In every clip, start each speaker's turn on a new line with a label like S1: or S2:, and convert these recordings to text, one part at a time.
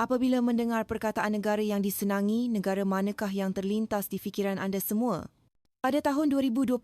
S1: Apabila mendengar perkataan negara yang disenangi, negara manakah yang terlintas di fikiran anda semua? Pada tahun 2022,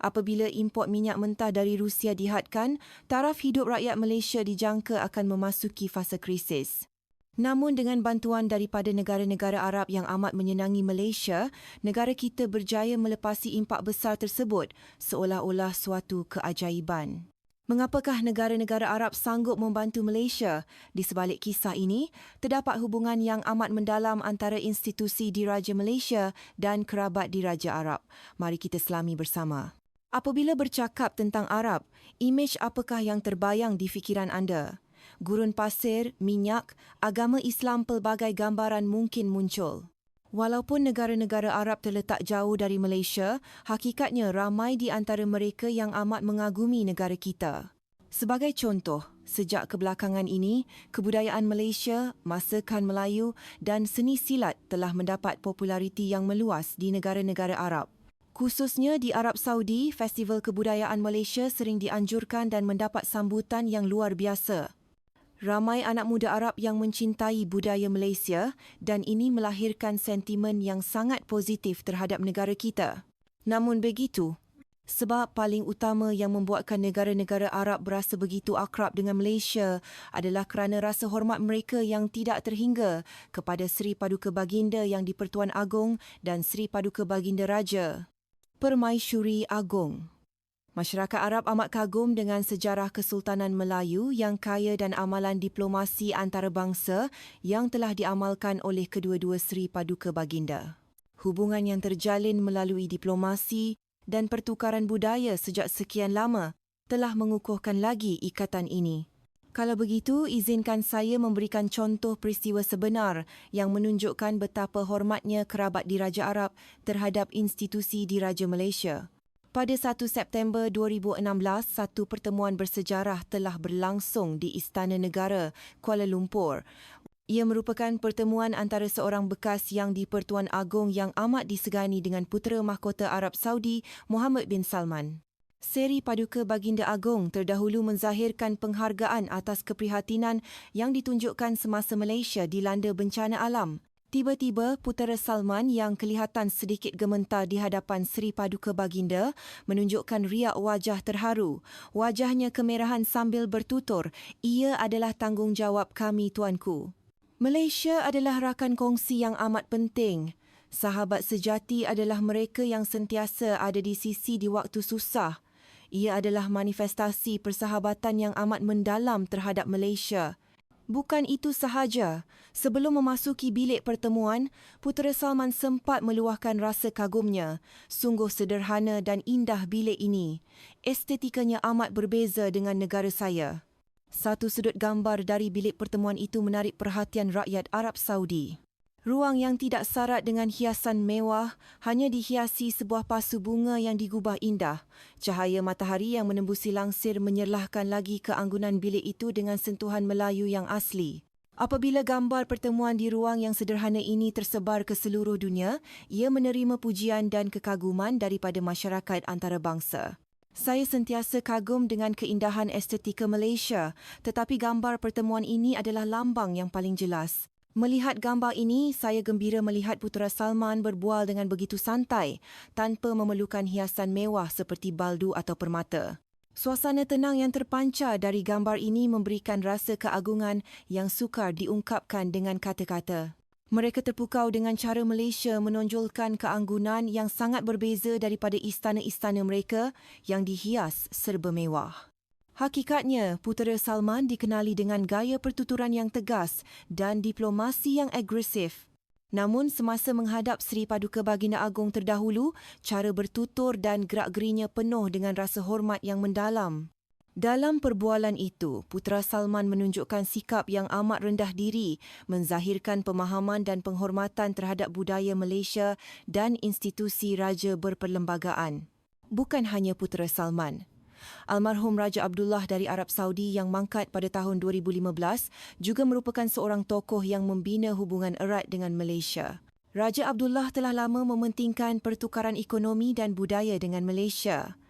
S1: apabila import minyak mentah dari Rusia dihadkan, taraf hidup rakyat Malaysia dijangka akan memasuki fasa krisis. Namun dengan bantuan daripada negara-negara Arab yang amat menyenangi Malaysia, negara kita berjaya melepasi impak besar tersebut seolah-olah suatu keajaiban. Mengapakah negara-negara Arab sanggup membantu Malaysia? Di sebalik kisah ini, terdapat hubungan yang amat mendalam antara institusi diraja Malaysia dan kerabat diraja Arab. Mari kita selami bersama. Apabila bercakap tentang Arab, imej apakah yang terbayang di fikiran anda? Gurun pasir, minyak, agama Islam pelbagai gambaran mungkin muncul. Walaupun negara-negara Arab terletak jauh dari Malaysia, hakikatnya ramai di antara mereka yang amat mengagumi negara kita. Sebagai contoh, sejak kebelakangan ini, kebudayaan Malaysia, masakan Melayu dan seni silat telah mendapat populariti yang meluas di negara-negara Arab. Khususnya di Arab Saudi, Festival Kebudayaan Malaysia sering dianjurkan dan mendapat sambutan yang luar biasa. Ramai anak muda Arab yang mencintai budaya Malaysia dan ini melahirkan sentimen yang sangat positif terhadap negara kita. Namun begitu, sebab paling utama yang membuatkan negara-negara Arab berasa begitu akrab dengan Malaysia adalah kerana rasa hormat mereka yang tidak terhingga kepada Seri Paduka Baginda yang di-Pertuan Agong dan Seri Paduka Baginda Raja. Permaisuri Agong Masyarakat Arab amat kagum dengan sejarah Kesultanan Melayu yang kaya dan amalan diplomasi antarabangsa yang telah diamalkan oleh kedua-dua Seri Paduka Baginda. Hubungan yang terjalin melalui diplomasi dan pertukaran budaya sejak sekian lama telah mengukuhkan lagi ikatan ini. Kalau begitu, izinkan saya memberikan contoh peristiwa sebenar yang menunjukkan betapa hormatnya kerabat diraja Arab terhadap institusi diraja Malaysia. Pada 1 September 2016, satu pertemuan bersejarah telah berlangsung di Istana Negara, Kuala Lumpur. Ia merupakan pertemuan antara seorang bekas yang di-Pertuan Agong yang amat disegani dengan putera mahkota Arab Saudi, Muhammad bin Salman. Seri Paduka Baginda Agong terdahulu menzahirkan penghargaan atas keprihatinan yang ditunjukkan semasa Malaysia dilanda bencana alam. Tiba-tiba, putera Salman yang kelihatan sedikit gementar di hadapan Seri Paduka Baginda menunjukkan riak wajah terharu. Wajahnya kemerahan sambil bertutur, ia adalah tanggungjawab kami, tuanku. Malaysia adalah rakan kongsi yang amat penting. Sahabat sejati adalah mereka yang sentiasa ada di sisi di waktu susah. Ia adalah manifestasi persahabatan yang amat mendalam terhadap Malaysia. Bukan itu sahaja, sebelum memasuki bilik pertemuan, putera Salman sempat meluahkan rasa kagumnya. Sungguh sederhana dan indah bilik ini. Estetikanya amat berbeza dengan negara saya. Satu sudut gambar dari bilik pertemuan itu menarik perhatian rakyat Arab Saudi. Ruang yang tidak syarat dengan hiasan mewah hanya dihiasi sebuah pasu bunga yang digubah indah. Cahaya matahari yang menembusi langsir menyerlahkan lagi keanggunan bilik itu dengan sentuhan Melayu yang asli. Apabila gambar pertemuan di ruang yang sederhana ini tersebar ke seluruh dunia, ia menerima pujian dan kekaguman daripada masyarakat antarabangsa. Saya sentiasa kagum dengan keindahan estetika Malaysia, tetapi gambar pertemuan ini adalah lambang yang paling jelas. Melihat gambar ini, saya gembira melihat putera Salman berbual dengan begitu santai tanpa memerlukan hiasan mewah seperti baldu atau permata. Suasana tenang yang terpancar dari gambar ini memberikan rasa keagungan yang sukar diungkapkan dengan kata-kata. Mereka terpukau dengan cara Malaysia menonjolkan keanggunan yang sangat berbeza daripada istana-istana mereka yang dihias serba mewah. Hakikatnya, putera Salman dikenali dengan gaya pertuturan yang tegas dan diplomasi yang agresif. Namun semasa menghadap Seri Paduka Baginda Agong terdahulu, cara bertutur dan gerak-gerinya penuh dengan rasa hormat yang mendalam. Dalam perbualan itu, putera Salman menunjukkan sikap yang amat rendah diri, menzahirkan pemahaman dan penghormatan terhadap budaya Malaysia dan institusi raja berperlembagaan. Bukan hanya putera Salman, Almarhum Raja Abdullah dari Arab Saudi yang mangkat pada tahun 2015 juga merupakan seorang tokoh yang membina hubungan erat dengan Malaysia. Raja Abdullah telah lama mementingkan pertukaran ekonomi dan budaya dengan Malaysia.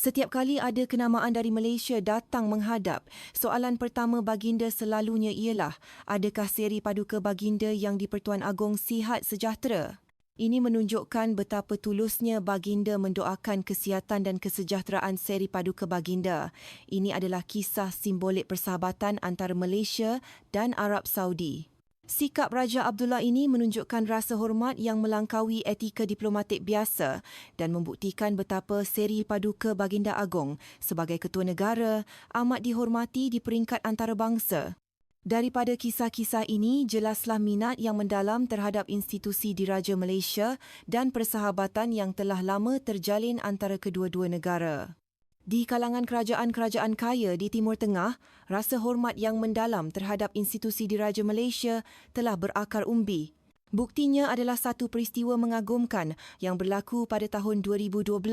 S1: Setiap kali ada kenamaan dari Malaysia datang menghadap, soalan pertama baginda selalunya ialah, adakah seri paduka baginda yang di-Pertuan Agong sihat sejahtera? Ini menunjukkan betapa tulusnya baginda mendoakan kesihatan dan kesejahteraan seri paduka baginda. Ini adalah kisah simbolik persahabatan antara Malaysia dan Arab Saudi. Sikap Raja Abdullah ini menunjukkan rasa hormat yang melangkaui etika diplomatik biasa dan membuktikan betapa seri paduka Baginda Agong sebagai ketua negara amat dihormati di peringkat antarabangsa. Daripada kisah-kisah ini, jelaslah minat yang mendalam terhadap institusi diraja Malaysia dan persahabatan yang telah lama terjalin antara kedua-dua negara. Di kalangan kerajaan-kerajaan kaya di Timur Tengah, rasa hormat yang mendalam terhadap institusi diraja Malaysia telah berakar umbi. Buktinya adalah satu peristiwa mengagumkan yang berlaku pada tahun 2012.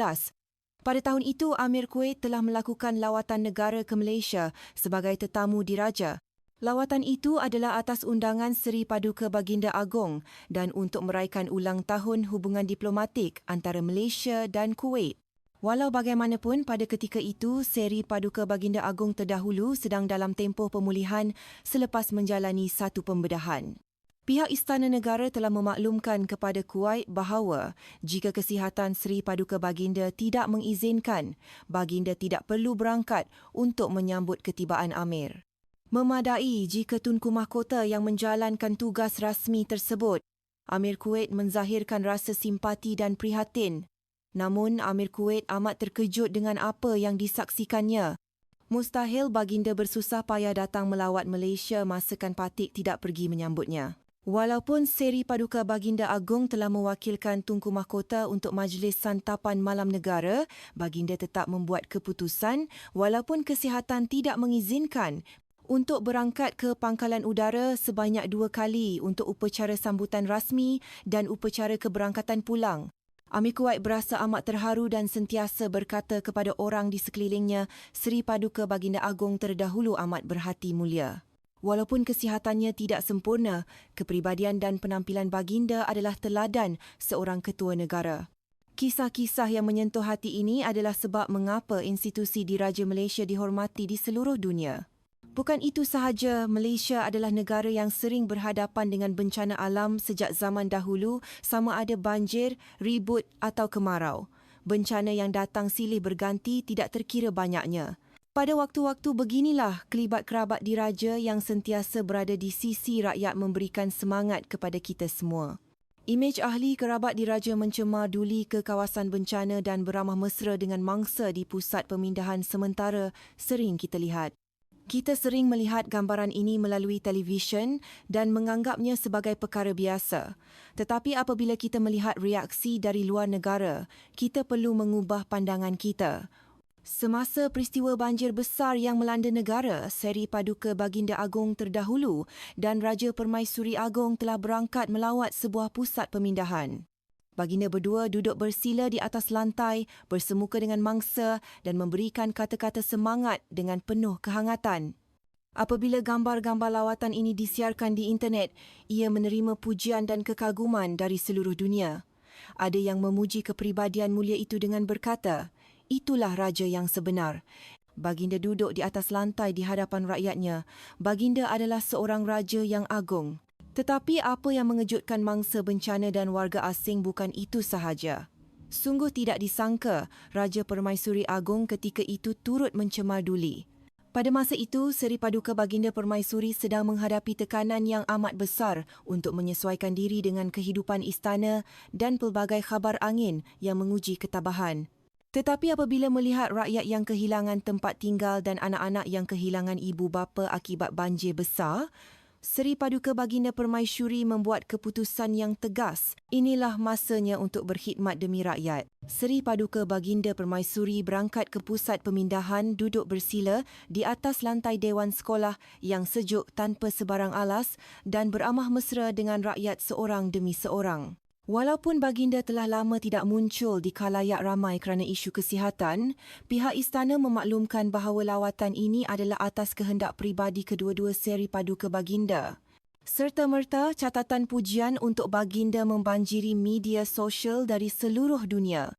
S1: Pada tahun itu, Amir Kuwait telah melakukan lawatan negara ke Malaysia sebagai tetamu diraja. Lawatan itu adalah atas undangan Seri Paduka Baginda Agong dan untuk meraihkan ulang tahun hubungan diplomatik antara Malaysia dan Kuwait. Walau bagaimanapun, pada ketika itu, seri Paduka Baginda Agong terdahulu sedang dalam tempoh pemulihan selepas menjalani satu pembedahan. Pihak Istana Negara telah memaklumkan kepada Kuwait bahawa jika kesihatan Seri Paduka Baginda tidak mengizinkan, Baginda tidak perlu berangkat untuk menyambut ketibaan Amir. Memadai jika Tunku Mahkota yang menjalankan tugas rasmi tersebut, Amir Kuwait menzahirkan rasa simpati dan prihatin Namun Amir Kuwait amat terkejut dengan apa yang disaksikannya. Mustahil baginda bersusah payah datang melawat Malaysia masakan Patik tidak pergi menyambutnya. Walaupun seri paduka baginda agung telah mewakilkan Tunku Mahkota untuk majlis santapan malam negara, baginda tetap membuat keputusan walaupun kesihatan tidak mengizinkan untuk berangkat ke pangkalan udara sebanyak dua kali untuk upacara sambutan rasmi dan upacara keberangkatan pulang. Amir Kuwait berasa amat terharu dan sentiasa berkata kepada orang di sekelilingnya, Seri Paduka Baginda Agong terdahulu amat berhati mulia. Walaupun kesihatannya tidak sempurna, kepribadian dan penampilan baginda adalah teladan seorang ketua negara. Kisah-kisah yang menyentuh hati ini adalah sebab mengapa institusi diraja Malaysia dihormati di seluruh dunia. Bukan itu sahaja, Malaysia adalah negara yang sering berhadapan dengan bencana alam sejak zaman dahulu sama ada banjir, ribut atau kemarau. Bencana yang datang silih berganti tidak terkira banyaknya. Pada waktu-waktu beginilah kelibat kerabat diraja yang sentiasa berada di sisi rakyat memberikan semangat kepada kita semua. Imej ahli kerabat diraja mencemar duli ke kawasan bencana dan beramah mesra dengan mangsa di pusat pemindahan sementara sering kita lihat. Kita sering melihat gambaran ini melalui televisyen dan menganggapnya sebagai perkara biasa. Tetapi apabila kita melihat reaksi dari luar negara, kita perlu mengubah pandangan kita. Semasa peristiwa banjir besar yang melanda negara, seri paduka Baginda Agong terdahulu dan Raja Permaisuri Agong telah berangkat melawat sebuah pusat pemindahan. Baginda berdua duduk bersila di atas lantai bersemuka dengan mangsa dan memberikan kata-kata semangat dengan penuh kehangatan. Apabila gambar-gambar lawatan ini disiarkan di internet, ia menerima pujian dan kekaguman dari seluruh dunia. Ada yang memuji kepribadian mulia itu dengan berkata, itulah raja yang sebenar. Baginda duduk di atas lantai di hadapan rakyatnya. Baginda adalah seorang raja yang agung. Tetapi apa yang mengejutkan mangsa bencana dan warga asing bukan itu sahaja. Sungguh tidak disangka Raja Permaisuri Agong ketika itu turut mencemar duli. Pada masa itu, Seri Paduka Baginda Permaisuri sedang menghadapi tekanan yang amat besar untuk menyesuaikan diri dengan kehidupan istana dan pelbagai khabar angin yang menguji ketabahan. Tetapi apabila melihat rakyat yang kehilangan tempat tinggal dan anak-anak yang kehilangan ibu bapa akibat banjir besar, Seri Paduka Baginda Permaisuri membuat keputusan yang tegas. Inilah masanya untuk berkhidmat demi rakyat. Seri Paduka Baginda Permaisuri berangkat ke pusat pemindahan duduk bersila di atas lantai Dewan Sekolah yang sejuk tanpa sebarang alas dan beramah mesra dengan rakyat seorang demi seorang. Walaupun baginda telah lama tidak muncul di kalayak ramai kerana isu kesihatan, pihak istana memaklumkan bahawa lawatan ini adalah atas kehendak peribadi kedua-dua seri paduka baginda. Serta-merta catatan pujian untuk baginda membanjiri media sosial dari seluruh dunia.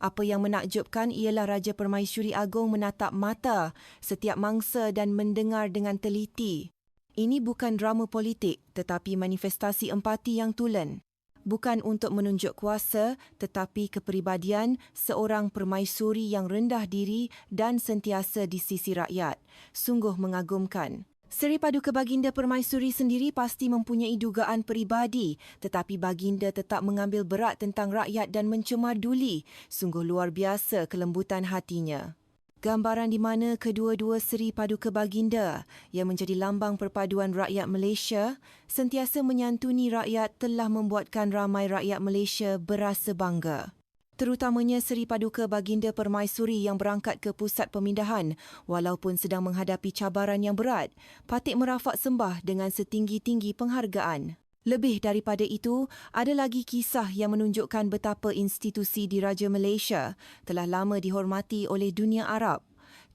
S1: Apa yang menakjubkan ialah Raja Permaisuri Agong menatap mata setiap mangsa dan mendengar dengan teliti. Ini bukan drama politik tetapi manifestasi empati yang tulen. Bukan untuk menunjuk kuasa tetapi kepribadian seorang permaisuri yang rendah diri dan sentiasa di sisi rakyat. Sungguh mengagumkan. Seri Paduka Baginda Permaisuri sendiri pasti mempunyai dugaan peribadi tetapi Baginda tetap mengambil berat tentang rakyat dan mencemar duli. Sungguh luar biasa kelembutan hatinya. Gambaran di mana kedua-dua Seri Paduka Baginda yang menjadi lambang perpaduan rakyat Malaysia sentiasa menyantuni rakyat telah membuatkan ramai rakyat Malaysia berasa bangga terutamanya Seri Paduka Baginda Permaisuri yang berangkat ke pusat pemindahan walaupun sedang menghadapi cabaran yang berat, patut merafak sembah dengan setinggi-tinggi penghargaan. Lebih daripada itu, ada lagi kisah yang menunjukkan betapa institusi Diraja Malaysia telah lama dihormati oleh dunia Arab.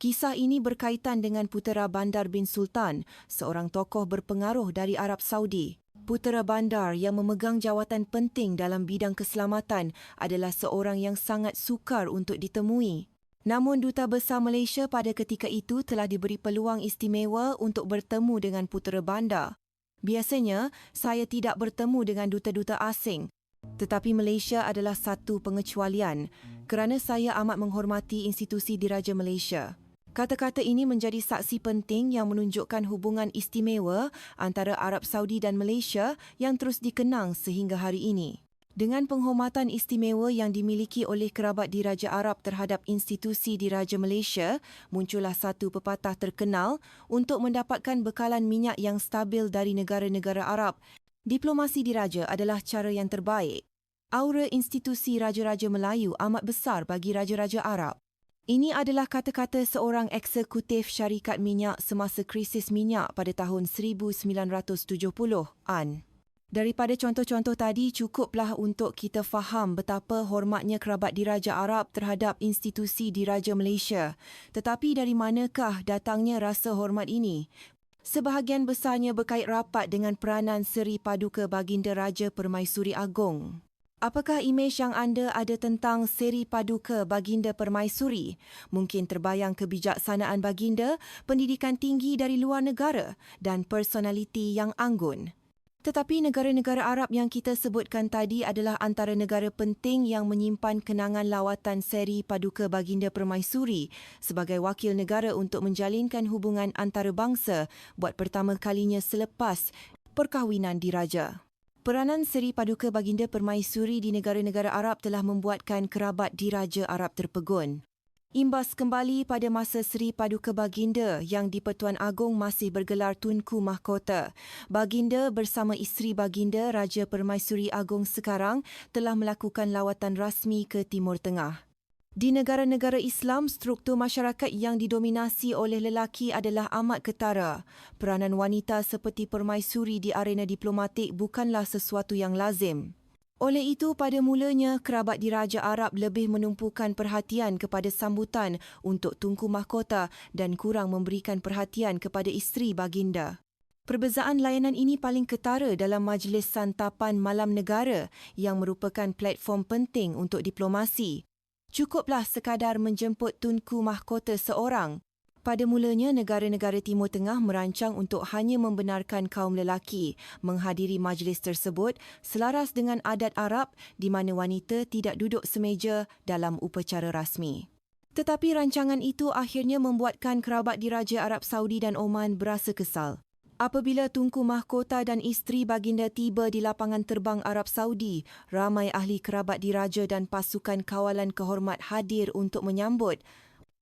S1: Kisah ini berkaitan dengan putera Bandar bin Sultan, seorang tokoh berpengaruh dari Arab Saudi. Putera bandar yang memegang jawatan penting dalam bidang keselamatan adalah seorang yang sangat sukar untuk ditemui. Namun Duta Besar Malaysia pada ketika itu telah diberi peluang istimewa untuk bertemu dengan putera bandar. Biasanya, saya tidak bertemu dengan duta-duta asing. Tetapi Malaysia adalah satu pengecualian kerana saya amat menghormati institusi diraja Malaysia. Kata-kata ini menjadi saksi penting yang menunjukkan hubungan istimewa antara Arab Saudi dan Malaysia yang terus dikenang sehingga hari ini. Dengan penghormatan istimewa yang dimiliki oleh kerabat diraja Arab terhadap institusi diraja Malaysia, muncullah satu pepatah terkenal untuk mendapatkan bekalan minyak yang stabil dari negara-negara Arab. Diplomasi diraja adalah cara yang terbaik. Aura institusi Raja-Raja Melayu amat besar bagi Raja-Raja Arab. Ini adalah kata-kata seorang eksekutif syarikat minyak semasa krisis minyak pada tahun 1970-an. Daripada contoh-contoh tadi, cukuplah untuk kita faham betapa hormatnya kerabat diraja Arab terhadap institusi diraja Malaysia. Tetapi dari manakah datangnya rasa hormat ini? Sebahagian besarnya berkait rapat dengan peranan Seri Paduka Baginda Raja Permaisuri Agong. Apakah imej yang anda ada tentang seri paduka Baginda Permaisuri? Mungkin terbayang kebijaksanaan Baginda, pendidikan tinggi dari luar negara dan personaliti yang anggun. Tetapi negara-negara Arab yang kita sebutkan tadi adalah antara negara penting yang menyimpan kenangan lawatan seri paduka Baginda Permaisuri sebagai wakil negara untuk menjalinkan hubungan antarabangsa buat pertama kalinya selepas perkahwinan diraja. Peranan Seri Paduka Baginda Permaisuri di negara-negara Arab telah membuatkan kerabat diraja Arab terpegun. Imbas kembali pada masa Seri Paduka Baginda yang di Pertuan Agong masih bergelar Tunku Mahkota. Baginda bersama isteri Baginda Raja Permaisuri Agong sekarang telah melakukan lawatan rasmi ke Timur Tengah. Di negara-negara Islam, struktur masyarakat yang didominasi oleh lelaki adalah amat ketara. Peranan wanita seperti permaisuri di arena diplomatik bukanlah sesuatu yang lazim. Oleh itu, pada mulanya, kerabat diraja Arab lebih menumpukan perhatian kepada sambutan untuk tungku mahkota dan kurang memberikan perhatian kepada isteri baginda. Perbezaan layanan ini paling ketara dalam majlis santapan malam negara yang merupakan platform penting untuk diplomasi cukuplah sekadar menjemput tunku mahkota seorang. Pada mulanya, negara-negara Timur Tengah merancang untuk hanya membenarkan kaum lelaki menghadiri majlis tersebut selaras dengan adat Arab di mana wanita tidak duduk semeja dalam upacara rasmi. Tetapi rancangan itu akhirnya membuatkan kerabat diraja Arab Saudi dan Oman berasa kesal. Apabila Tunku Mahkota dan isteri baginda tiba di lapangan terbang Arab Saudi, ramai ahli kerabat diraja dan pasukan kawalan kehormat hadir untuk menyambut.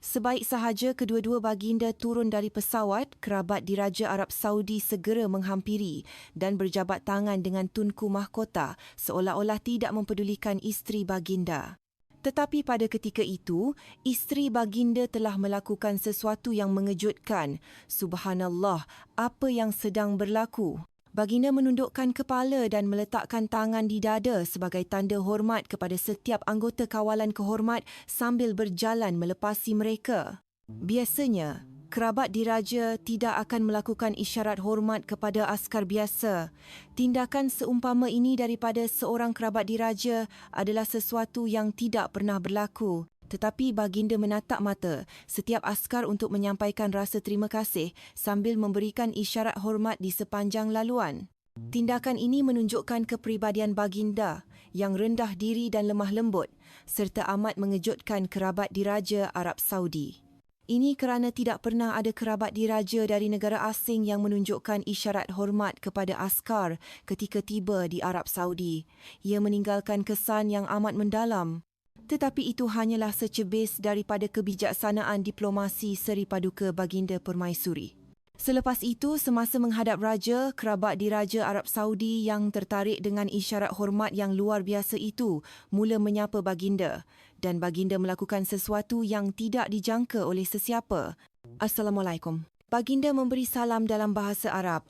S1: Sebaik sahaja kedua-dua baginda turun dari pesawat, kerabat diraja Arab Saudi segera menghampiri dan berjabat tangan dengan Tunku Mahkota seolah-olah tidak mempedulikan isteri baginda. Tetapi pada ketika itu, isteri baginda telah melakukan sesuatu yang mengejutkan. Subhanallah, apa yang sedang berlaku? Baginda menundukkan kepala dan meletakkan tangan di dada sebagai tanda hormat kepada setiap anggota kawalan kehormat sambil berjalan melepasi mereka. Biasanya, Kerabat diraja tidak akan melakukan isyarat hormat kepada askar biasa. Tindakan seumpama ini daripada seorang kerabat diraja adalah sesuatu yang tidak pernah berlaku. Tetapi baginda menatap mata setiap askar untuk menyampaikan rasa terima kasih sambil memberikan isyarat hormat di sepanjang laluan. Tindakan ini menunjukkan kepribadian baginda yang rendah diri dan lemah lembut serta amat mengejutkan kerabat diraja Arab Saudi. Ini kerana tidak pernah ada kerabat diraja dari negara asing yang menunjukkan isyarat hormat kepada askar ketika tiba di Arab Saudi. Ia meninggalkan kesan yang amat mendalam. Tetapi itu hanyalah secebis daripada kebijaksanaan diplomasi Seri Paduka Baginda Permaisuri. Selepas itu, semasa menghadap raja, kerabat diraja Arab Saudi yang tertarik dengan isyarat hormat yang luar biasa itu mula menyapa baginda dan baginda melakukan sesuatu yang tidak dijangka oleh sesiapa. Assalamualaikum. Baginda memberi salam dalam bahasa Arab.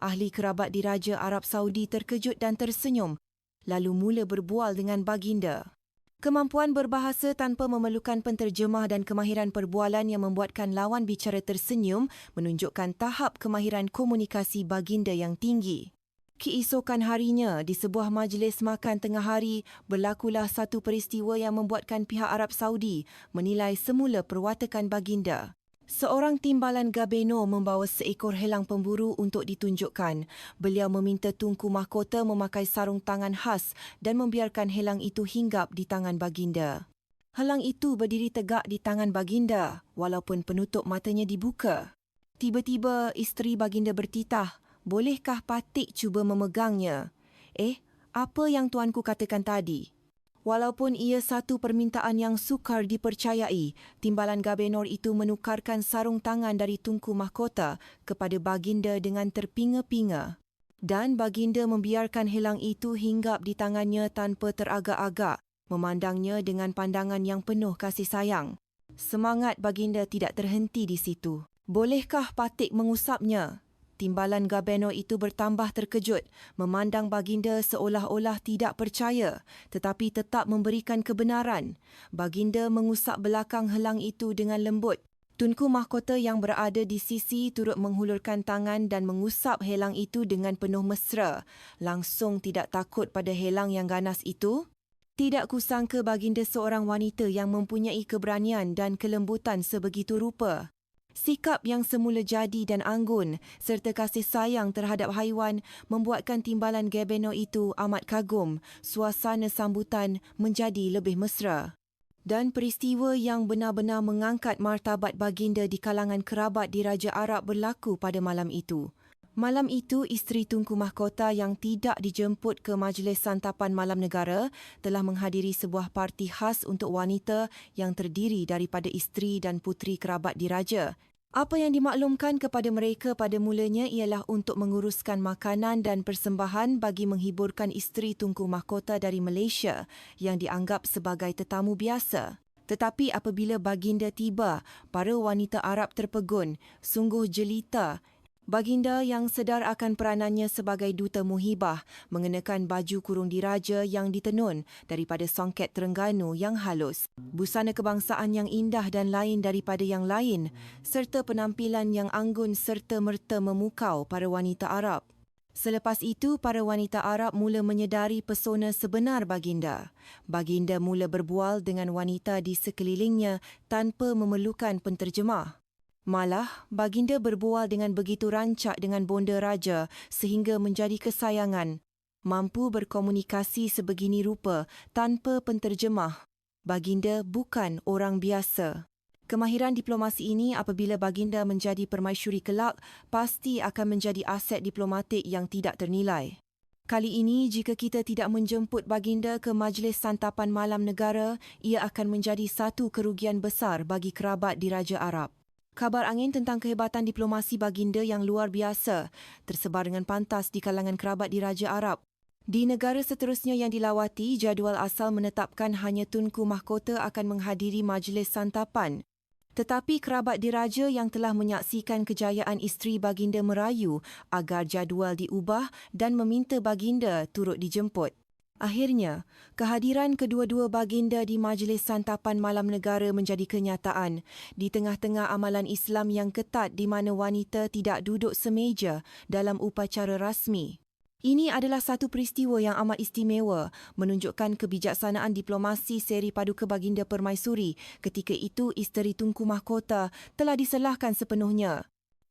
S1: Ahli kerabat diraja Arab Saudi terkejut dan tersenyum lalu mula berbual dengan baginda. Kemampuan berbahasa tanpa memerlukan penterjemah dan kemahiran perbualan yang membuatkan lawan bicara tersenyum menunjukkan tahap kemahiran komunikasi baginda yang tinggi. Keesokan harinya, di sebuah majlis makan tengah hari, berlakulah satu peristiwa yang membuatkan pihak Arab Saudi menilai semula perwatakan baginda. Seorang timbalan Gabeno membawa seekor helang pemburu untuk ditunjukkan. Beliau meminta Tunku Mahkota memakai sarung tangan khas dan membiarkan helang itu hinggap di tangan baginda. Helang itu berdiri tegak di tangan baginda walaupun penutup matanya dibuka. Tiba-tiba isteri baginda bertitah, bolehkah Patik cuba memegangnya? Eh, apa yang tuanku katakan tadi? Walaupun ia satu permintaan yang sukar dipercayai, timbalan Gabenor itu menukarkan sarung tangan dari Tunku Mahkota kepada baginda dengan terpinga-pinga. Dan baginda membiarkan helang itu hinggap di tangannya tanpa teragak-agak, memandangnya dengan pandangan yang penuh kasih sayang. Semangat baginda tidak terhenti di situ. Bolehkah Patik mengusapnya? Timbalan Gabeno itu bertambah terkejut memandang baginda seolah-olah tidak percaya tetapi tetap memberikan kebenaran. Baginda mengusap belakang helang itu dengan lembut. Tunku mahkota yang berada di sisi turut menghulurkan tangan dan mengusap helang itu dengan penuh mesra. Langsung tidak takut pada helang yang ganas itu. Tidak kusangka baginda seorang wanita yang mempunyai keberanian dan kelembutan sebegitu rupa. Sikap yang semula jadi dan anggun serta kasih sayang terhadap haiwan membuatkan timbalan Gabeno itu amat kagum. Suasana sambutan menjadi lebih mesra. Dan peristiwa yang benar-benar mengangkat martabat baginda di kalangan kerabat di Raja Arab berlaku pada malam itu. Malam itu, isteri Tunku Mahkota yang tidak dijemput ke majlis santapan malam negara telah menghadiri sebuah parti khas untuk wanita yang terdiri daripada isteri dan puteri kerabat diraja. Apa yang dimaklumkan kepada mereka pada mulanya ialah untuk menguruskan makanan dan persembahan bagi menghiburkan isteri Tunku Mahkota dari Malaysia yang dianggap sebagai tetamu biasa. Tetapi apabila baginda tiba, para wanita Arab terpegun, sungguh jelita Baginda yang sedar akan peranannya sebagai duta muhibah mengenakan baju kurung diraja yang ditenun daripada songket Terengganu yang halus, busana kebangsaan yang indah dan lain daripada yang lain serta penampilan yang anggun serta merta memukau para wanita Arab. Selepas itu, para wanita Arab mula menyedari pesona sebenar baginda. Baginda mula berbual dengan wanita di sekelilingnya tanpa memerlukan penterjemah. Malah, baginda berbual dengan begitu rancak dengan bonda raja sehingga menjadi kesayangan. Mampu berkomunikasi sebegini rupa tanpa penterjemah. Baginda bukan orang biasa. Kemahiran diplomasi ini apabila baginda menjadi permaisuri kelak pasti akan menjadi aset diplomatik yang tidak ternilai. Kali ini, jika kita tidak menjemput baginda ke majlis santapan malam negara, ia akan menjadi satu kerugian besar bagi kerabat di Raja Arab. Kabar angin tentang kehebatan diplomasi baginda yang luar biasa tersebar dengan pantas di kalangan kerabat di Raja Arab. Di negara seterusnya yang dilawati, jadual asal menetapkan hanya Tunku Mahkota akan menghadiri majlis santapan. Tetapi kerabat diraja yang telah menyaksikan kejayaan isteri baginda merayu agar jadual diubah dan meminta baginda turut dijemput. Akhirnya, kehadiran kedua-dua baginda di Majlis Santapan Malam Negara menjadi kenyataan di tengah-tengah amalan Islam yang ketat di mana wanita tidak duduk semeja dalam upacara rasmi. Ini adalah satu peristiwa yang amat istimewa menunjukkan kebijaksanaan diplomasi seri paduka baginda Permaisuri ketika itu isteri Tunku Mahkota telah diselahkan sepenuhnya.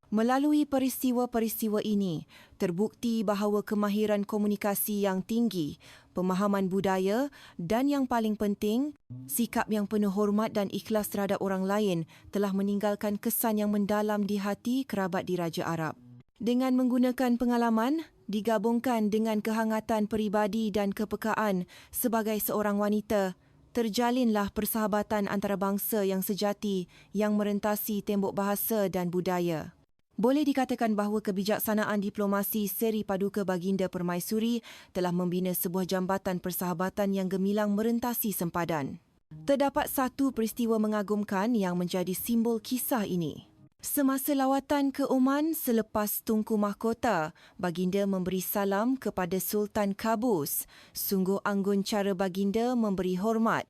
S1: Melalui peristiwa-peristiwa ini, terbukti bahawa kemahiran komunikasi yang tinggi, pemahaman budaya dan yang paling penting, sikap yang penuh hormat dan ikhlas terhadap orang lain telah meninggalkan kesan yang mendalam di hati kerabat diraja Arab. Dengan menggunakan pengalaman, digabungkan dengan kehangatan peribadi dan kepekaan sebagai seorang wanita, terjalinlah persahabatan antarabangsa yang sejati yang merentasi tembok bahasa dan budaya. Boleh dikatakan bahawa kebijaksanaan diplomasi seri paduka baginda Permaisuri telah membina sebuah jambatan persahabatan yang gemilang merentasi sempadan. Terdapat satu peristiwa mengagumkan yang menjadi simbol kisah ini. Semasa lawatan ke Oman selepas Tunku Mahkota, baginda memberi salam kepada Sultan Kabus. Sungguh anggun cara baginda memberi hormat.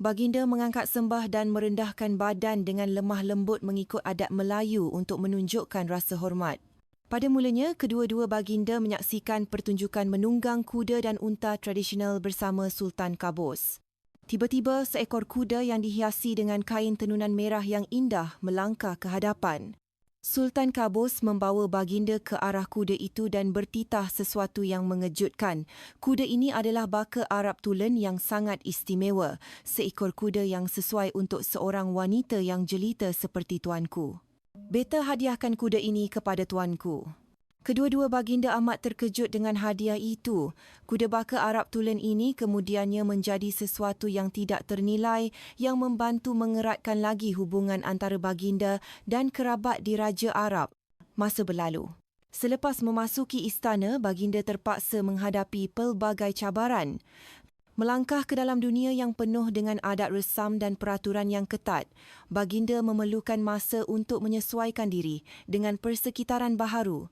S1: Baginda mengangkat sembah dan merendahkan badan dengan lemah lembut mengikut adat Melayu untuk menunjukkan rasa hormat. Pada mulanya, kedua-dua baginda menyaksikan pertunjukan menunggang kuda dan unta tradisional bersama Sultan Kabus. Tiba-tiba, seekor kuda yang dihiasi dengan kain tenunan merah yang indah melangkah ke hadapan. Sultan Kabus membawa baginda ke arah kuda itu dan bertitah sesuatu yang mengejutkan. Kuda ini adalah baka Arab tulen yang sangat istimewa, seekor kuda yang sesuai untuk seorang wanita yang jelita seperti tuanku. Beta hadiahkan kuda ini kepada tuanku. Kedua-dua baginda amat terkejut dengan hadiah itu. Kuda baka Arab tulen ini kemudiannya menjadi sesuatu yang tidak ternilai yang membantu mengeratkan lagi hubungan antara baginda dan kerabat di Raja Arab. Masa berlalu. Selepas memasuki istana, baginda terpaksa menghadapi pelbagai cabaran. Melangkah ke dalam dunia yang penuh dengan adat resam dan peraturan yang ketat, baginda memerlukan masa untuk menyesuaikan diri dengan persekitaran baharu.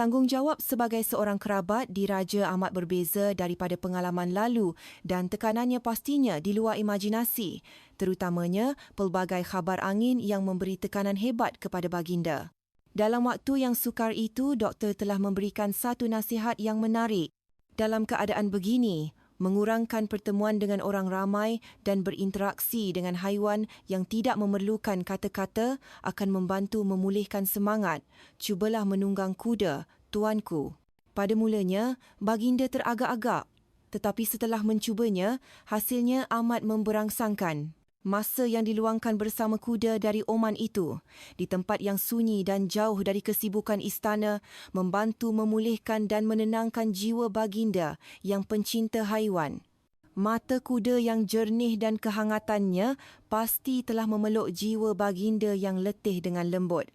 S1: Tanggungjawab sebagai seorang kerabat diraja amat berbeza daripada pengalaman lalu dan tekanannya pastinya di luar imajinasi, terutamanya pelbagai khabar angin yang memberi tekanan hebat kepada baginda. Dalam waktu yang sukar itu, doktor telah memberikan satu nasihat yang menarik. Dalam keadaan begini, mengurangkan pertemuan dengan orang ramai dan berinteraksi dengan haiwan yang tidak memerlukan kata-kata akan membantu memulihkan semangat. Cubalah menunggang kuda, tuanku. Pada mulanya, baginda teragak-agak. Tetapi setelah mencubanya, hasilnya amat memberangsangkan. Masa yang diluangkan bersama kuda dari Oman itu, di tempat yang sunyi dan jauh dari kesibukan istana, membantu memulihkan dan menenangkan jiwa baginda yang pencinta haiwan. Mata kuda yang jernih dan kehangatannya pasti telah memeluk jiwa baginda yang letih dengan lembut.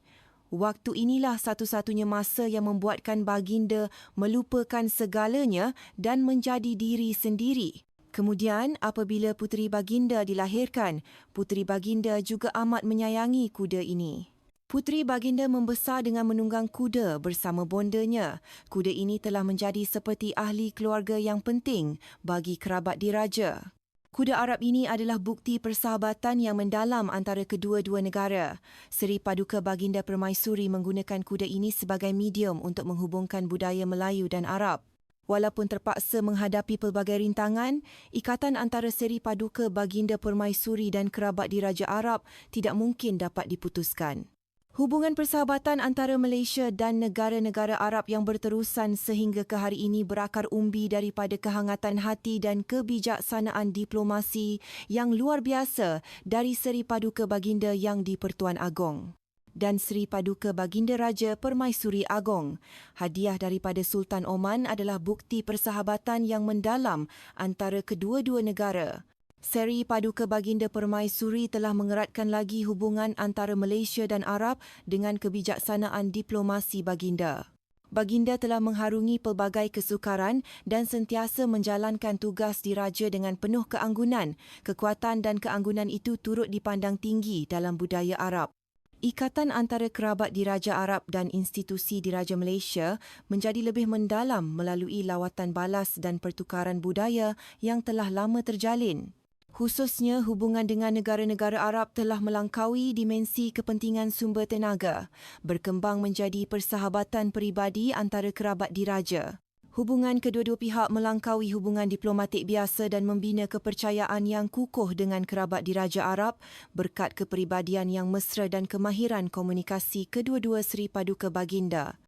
S1: Waktu inilah satu-satunya masa yang membuatkan baginda melupakan segalanya dan menjadi diri sendiri. Kemudian, apabila puteri baginda dilahirkan, puteri baginda juga amat menyayangi kuda ini. Puteri baginda membesar dengan menunggang kuda bersama bondanya. Kuda ini telah menjadi seperti ahli keluarga yang penting bagi kerabat diraja. Kuda Arab ini adalah bukti persahabatan yang mendalam antara kedua-dua negara. Seri Paduka Baginda Permaisuri menggunakan kuda ini sebagai medium untuk menghubungkan budaya Melayu dan Arab. Walaupun terpaksa menghadapi pelbagai rintangan, ikatan antara seri paduka baginda permaisuri dan kerabat di Raja Arab tidak mungkin dapat diputuskan. Hubungan persahabatan antara Malaysia dan negara-negara Arab yang berterusan sehingga ke hari ini berakar umbi daripada kehangatan hati dan kebijaksanaan diplomasi yang luar biasa dari seri paduka baginda yang di-Pertuan Agong dan Sri Paduka Baginda Raja Permaisuri Agong. Hadiah daripada Sultan Oman adalah bukti persahabatan yang mendalam antara kedua-dua negara. Seri Paduka Baginda Permaisuri telah mengeratkan lagi hubungan antara Malaysia dan Arab dengan kebijaksanaan diplomasi baginda. Baginda telah mengharungi pelbagai kesukaran dan sentiasa menjalankan tugas diraja dengan penuh keanggunan. Kekuatan dan keanggunan itu turut dipandang tinggi dalam budaya Arab. Ikatan antara kerabat diraja Arab dan institusi diraja Malaysia menjadi lebih mendalam melalui lawatan balas dan pertukaran budaya yang telah lama terjalin. Khususnya hubungan dengan negara-negara Arab telah melangkaui dimensi kepentingan sumber tenaga, berkembang menjadi persahabatan peribadi antara kerabat diraja. Hubungan kedua-dua pihak melangkaui hubungan diplomatik biasa dan membina kepercayaan yang kukuh dengan kerabat diraja Arab berkat kepribadian yang mesra dan kemahiran komunikasi kedua-dua Seri Paduka Baginda.